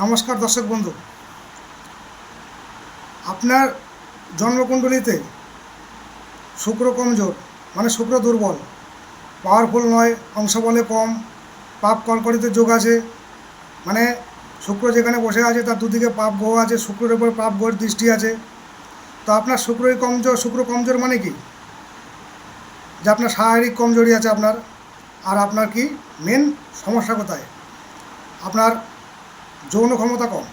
নমস্কার দর্শক বন্ধু। আপনার জন্মকুণ্ডলিতে শুক্র কমজোর মানে শুক্র দুর্বল পাওয়ারফুল নয় অংশ বলে কম, পাপ কলকরিতে যোগ আছে মানে শুক্র যেখানে বসে আছে তার দুদিকে পাপ গ্রহ আছে, শুক্রের উপর পাপ গ্রহের দৃষ্টি আছে। তো আপনার শুক্রই কমজোর, শুক্র কমজোর মানে কি? যে আপনার শারীরিক কমজোরি আছে আপনার, আর আপনার কি মেন সমস্যা কোথায়? আপনার যৌন ক্ষমতা কম।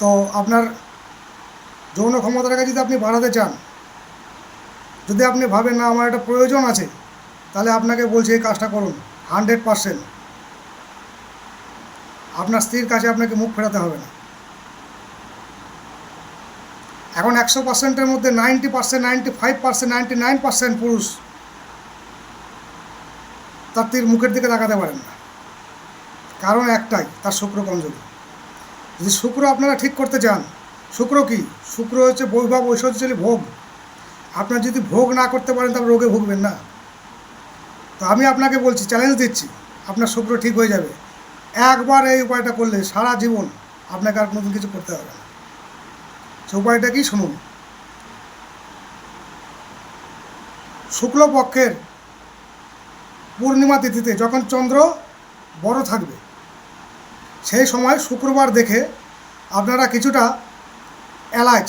তো আপনার যৌন ক্ষমতাটাকে যদি আপনি বাড়াতে চান, যদি আপনি ভাবেন, না, আমার একটা প্রয়োজন আছে, তাহলে আপনাকে বলছি এই কাজটা করুন, হান্ড্রেড পারসেন্ট। আপনার স্ত্রীর কাছে আপনাকে মুখ ফেরাতে হবে না। এখন একশো পার্সেন্টের মধ্যে ninety percent, ninety five percent, ninety nine percent পুরুষ তার তীর মুখের দিকে তাকাতে পারেন না। কারণ একটাই, তার শুক্র কমজোরি। যদি শুক্র আপনারা ঠিক করতে চান, শুক্র কি? শুক্র হচ্ছে বৈভব ঐশ্বর্যশালী ভোগ। আপনার যদি ভোগ না করতে পারেন, তাহলে রোগে ভুগবেন না। তো আমি আপনাকে বলছি চ্যালেঞ্জ দিচ্ছি, আপনার শুক্র ঠিক হয়ে যাবে। একবার এই উপায়টা করলে সারা জীবন আপনাকে আর নতুন কিছু করতে হবে না। সে উপায়টা কি? শুনুন। শুক্লপক্ষের পূর্ণিমা তিথিতে যখন চন্দ্র বড় থাকবে সেই সময় শুক্রবার দেখে আপনারা কিছুটা এলাচ,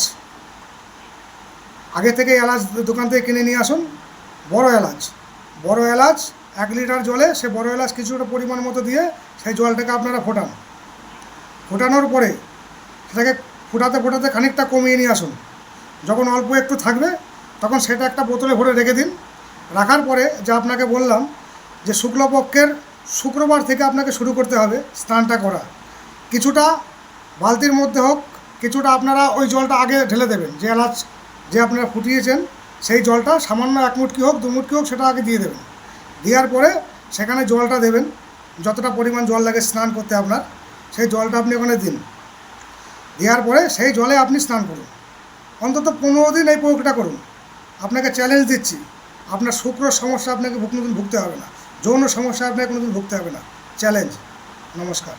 আগে থেকে এলাচ দোকান থেকে কিনে নিয়ে আসুন, বড় এলাচ। বড় এলাচ, এক লিটার জলে সে বড় এলাচ কিছুটা পরিমাণ মতো দিয়ে সেই জলটাকে আপনারা ফোটান। ফোটানোর পরে সেটাকে ফোটাতে ফোটাতে খানিকটা কমিয়ে নিয়ে আসুন। যখন অল্প একটু থাকবে, তখন সেটা একটা বোতলে ভরে রেখে দিন। রাখার পরে যে আপনাকে বললাম যে শুক্লপক্ষের শুক্রবার থেকে আপনাকে শুরু করতে হবে স্নানটা করা। কিছুটা বালতির মধ্যে হোক, কিছুটা আপনারা ওই জলটা আগে ঢেলে দেবেন। যে এলাচ যে আপনারা ফুটিয়েছেন, সেই জলটা সামান্য এক মুটকি হোক, দু মুটকি হোক, সেটা আগে দিয়ে দেবেন। দেওয়ার পরে সেখানে জলটা দেবেন। যতটা পরিমাণ জল লাগে স্নান করতে আপনার, সেই জলটা আপনি ওখানে দিন। দেওয়ার পরে সেই জলে আপনি স্নান করুন। অন্তত পনেরো দিন এই প্রয়োগটা করুন। আপনাকে চ্যালেঞ্জ দিচ্ছি। আপনার শুক্র সমস্যা আপনাকে ভুগতে হবে না। যৌন সমস্যা আপনাকে কোনোদিন ভুগতে হবে না। চ্যালেঞ্জ নমস্কার।